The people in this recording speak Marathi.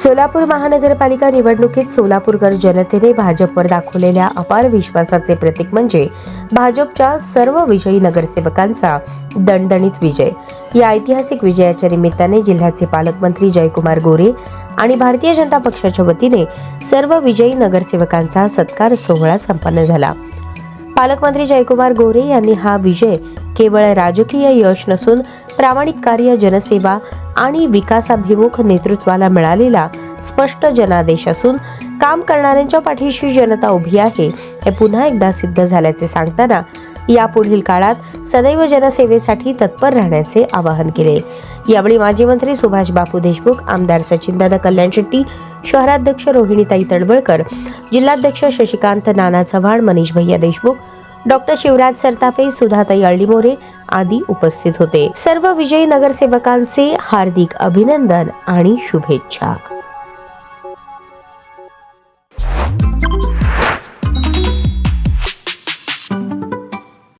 सोलापूर महानगरपालिका निवडणुकीत सोलापूरकर जनतेने भाजपवर दाखवलेल्या अपार विश्वासाचे प्रतीक म्हणजे भाजपच्या सर्व विजयी नगरसेवकांचा दणदणीत विजय. या ऐतिहासिक विजयाच्या निमित्ताने जिल्ह्याचे पालकमंत्री जयकुमार गोरे आणि भारतीय जनता पक्षाच्या वतीने सर्व विजयी नगरसेवकांचा सत्कार सोहळा संपन्न झाला. पालकमंत्री जयकुमार गोरे यांनी हा विजय केवळ राजकीय यश नसून प्रामाणिक कार्य जनसेवा आणि विकासाभिमुख नेतृत्वाला मिळालेला स्पष्ट जनादेश असून काम करणाऱ्यांच्या पाठीशी जनता उभी आहे हे पुन्हा एकदा सिद्ध झाल्याचे सांगताना यापुढील काळात सदैव जनसेवेसाठी तत्पर राहण्याचे आवाहन केले. यावेळी माजी मंत्री सुभाष बापू देशमुख आमदार सचिनदादा कल्याण शेट्टी शहराध्यक्ष रोहिणीताई तडवळकर जिल्हाध्यक्ष शशिकांत नाना चव्हाण मनीष भैया देशमुख डॉक्टर शिवराज सरतापे सुधाताई अळ्ळीमोरे आदी उपस्थित होते. सर्व विजयी नगरसेवकांचे हार्दिक अभिनंदन आणि शुभेच्छा. Thank you.